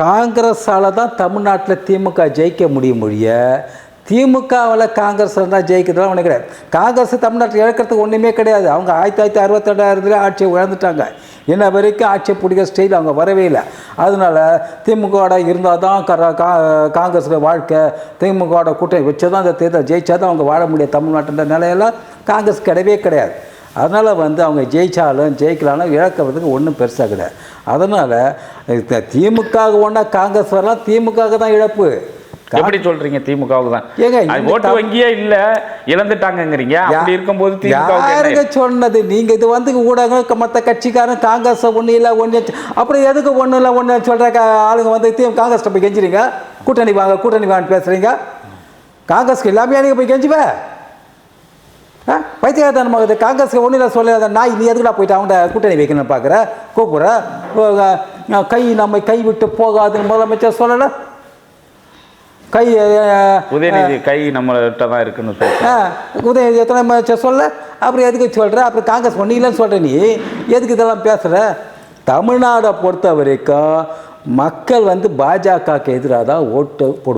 காங்கிரஸால் தான் தமிழ்நாட்டில் திமுக ஜெயிக்க முடியும் மொழிய திமுகவில் காங்கிரஸ் தான் ஜெயிக்கிறதுலாம் ஒன்றும் கிடையாது. காங்கிரஸ் தமிழ்நாட்டில் இழக்கிறதுக்கு ஒன்றுமே கிடையாது. அவங்க ஆயிரத்தி தொள்ளாயிரத்தி அறுபத்தெண்டாயிரத்துலேயே ஆட்சியை இழந்துட்டாங்க. இன்ன வரைக்கும் ஆட்சியை பிடிக்கிற ஸ்டைல் அவங்க வரவே இல்லை. அதனால திமுகவோட இருந்தால் தான் கரா கா காங்கிரஸோட வாழ்க்கை திமுகவோட கூட்டணி வச்சு தான் அந்த தேர்தல் ஜெயிச்சா தான் அவங்க வாழ முடியும். தமிழ்நாட்டுன்ற நிலையெல்லாம் காங்கிரஸ் கிடையவே கிடையாது. அதனால் வந்து அவங்க ஜெயிச்சாலும் ஜெயிக்கலாலும் இழக்கிறதுக்கு ஒன்றும் பெருசாக கிடையாது. அதனால் திமுக ஒன்றா காங்கிரஸ் வரலாம் திமுக தான் இழப்பு. எப்படி சொல்றீங்க திமுகவுக்கு தான்? ஏங்க, ஓட்டு வங்கியே இல்ல இழந்துட்டாங்கங்கிறீங்க. அப்படி இருக்கும்போது யாருங்க சொன்னது? நீங்க இது வந்து ஊடகம் மற்ற கட்சிக்காரன் காங்கிரஸ் ஒன்றும் இல்லை ஒன்று அப்புறம் எதுக்கு ஒன்றும் இல்லை ஒன்று சொல்ற ஆளுங்க வந்து காங்கிரஸ் போய் கெஞ்சுறீங்க? கூட்டணி வாங்க கூட்டணி வாங்க பேசுறீங்க? காங்கிரஸ்க்கு எல்லாமே நீங்க போய் கெஞ்சுவ? ஆ? பைத்தியகாரத்தனமாக இது காங்கிரஸ்க்கு ஒன்றும் இல்லை சொல்லாத நாய் நீ எதுக்குடா போயிட்டு அவன்கிட்ட கூட்டணி வைக்கணும்னு பார்க்குற? கூப்பிட்ற? கை நம்ம கை விட்டு போகாதுன்னு முதலமைச்சர் சொல்லலை? கை உதயநிதி கை நம்மள்கிட்ட தான் இருக்குன்னு ஆ உதயநிதி எத்தனை சொல்ல அப்புறம் எதுக்கு சொல்கிற அப்புறம் காங்கிரஸ் ஒன்றும் இல்லைன்னு சொல்கிற நீ? எதுக்கு இதெல்லாம் பேசுகிற தமிழ்நாடை பொறுத்த வரைக்கும் மக்கள் வந்து பாஜகவுக்கு எதிராக தான் ஓட்டு போடுவாங்க.